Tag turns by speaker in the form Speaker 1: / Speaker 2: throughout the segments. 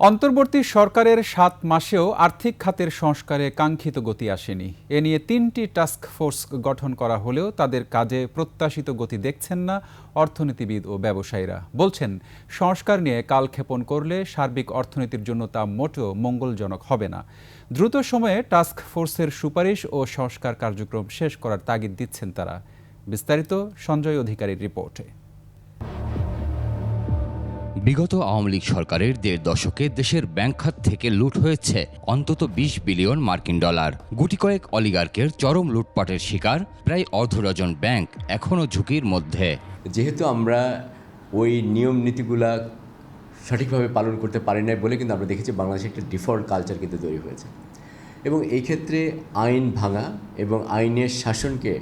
Speaker 1: অন্তর্বর্তী সরকারের সাত মাসেও আর্থিক খাতের সংস্কারে কাঙ্ক্ষিত গতি আসেনি। এ নিয়ে তিনটি টাস্ক ফোর্স গঠন করা হলেও তাদের কাজে প্রত্যাশিত গতি দেখছেন না অর্থনীতিবিদ ও ব্যবসায়ীরা। বলছেন, সংস্কার নিয়ে কালক্ষেপণ করলে সার্বিক অর্থনীতির জন্য তা মোটেও মঙ্গলজনক হবে না। দ্রুত সময়ে টাস্ক ফোর্সের সুপারিশ ও সংস্কার কার্যক্রম শেষ করার তাগিদ দিচ্ছেন তারা। বিস্তারিত সঞ্জয় অধিকারীর রিপোর্টে।
Speaker 2: বিগত আওয়ামী লীগ সরকারের দেড় দশকে দেশের ব্যাংক খাত থেকে লুট হয়েছে অন্তত ২০ বিলিয়ন মার্কিন ডলার। গুটি কয়েক অলিগার্কের চরম লুটপাটের শিকার প্রায় অর্ধ ডজন ব্যাংক এখনও ঝুঁকির মধ্যে।
Speaker 3: যেহেতু আমরা ওই নিয়ম নীতিগুলা সঠিকভাবে পালন করতে পারি না বলে কিন্তু আমরা দেখেছি বাংলাদেশে একটা ডিফল্ট কালচার কিন্তু তৈরি হয়েছে। এবং এই ক্ষেত্রে আইন ভাঙা এবং আইনের শাসনকে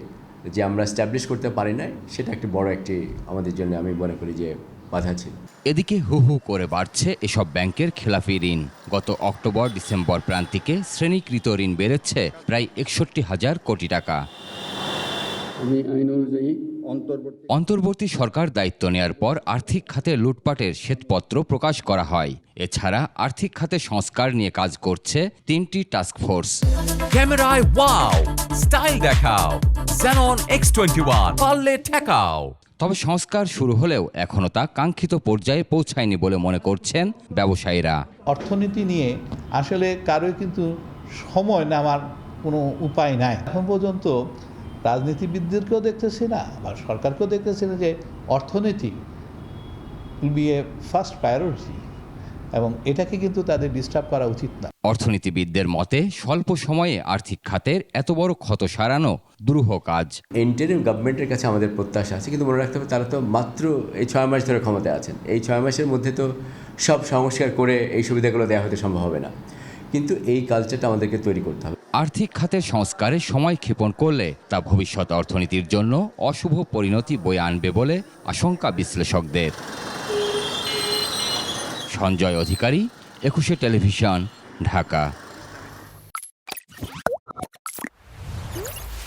Speaker 3: যে আমরা স্ট্যাবলিশ করতে পারি না সেটা একটি বড় একটি আমাদের জন্য আমি মনে করি যে বাধা ছিল
Speaker 2: এদিকে হু হু করে বাড়ছে এসব ব্যাংকের খেলাফি ঋণ। গত অক্টোবর ডিসেম্বর প্রান্তিকে শ্রেণীকৃত ঋণ বেড়েছে প্রায় একষট্টি হাজার কোটি টাকা।
Speaker 4: আমি আইন অনুযায়ী অন্তর্বর্তী
Speaker 2: অন্তর্বর্তী সরকার দায়িত্ব নেয়ার পর আর্থিক খাতে লুটপাটের শ্বেতপত্র প্রকাশ করা হয়। এছাড়া আর্থিক খাতে সংস্কার নিয়ে কাজ করছে তিনটি টাস্ক ফোর্স
Speaker 5: ক্যামেরায় ওয়াও স্টাইল দেখাও Xenon X21 পারলে ঠেকাও।
Speaker 2: তবে সংস্কার শুরু হলেও এখনও তা কাঙ্ক্ষিত পর্যায়ে পৌঁছায়নি বলে মনে করছেন ব্যবসায়ীরা।
Speaker 6: অর্থনীতি নিয়ে আসলে কারোই কিন্তু সময় নেওয়ার কোনো উপায় নাই। এখন পর্যন্ত রাজনীতিবিদদেরকেও দেখতেছি না বা সরকারকেও দেখতেছি না যে অর্থনীতি বি এ ফার্স্ট প্রায়োরিটি এবং এটাকে কিন্তু তাদের ডিস্টার্ব করা উচিত না।
Speaker 2: অর্থনীতিবিদদের মতে স্বল্প সময়ে আর্থিক খাতের এত বড় ক্ষত সারানো দুরূহ কাজ।
Speaker 3: ইন্টারিম গভর্নমেন্টের কাছে আমাদের প্রত্যাশা আছে কিন্তু মনে রাখতে হবে তারা তো মাত্র এই ছয় মাস ধরে ক্ষমতায় আছেন। এই ছয় মাসের মধ্যে তো সব সংস্কার করে এই সুবিধাগুলো দেওয়া হতে সম্ভব হবে না। কিন্তু এই কালচারটা আমাদেরকে তৈরি করতে হবে।
Speaker 2: আর্থিক খাতের সংস্কারে সময় ক্ষেপণ করলে তা ভবিষ্যৎ অর্থনীতির জন্য অশুভ পরিণতি বয়ে আনবে বলে আশঙ্কা বিশ্লেষকদের। সঞ্জয় অধিকারী একুশে টেলিভিশন ঢাকা।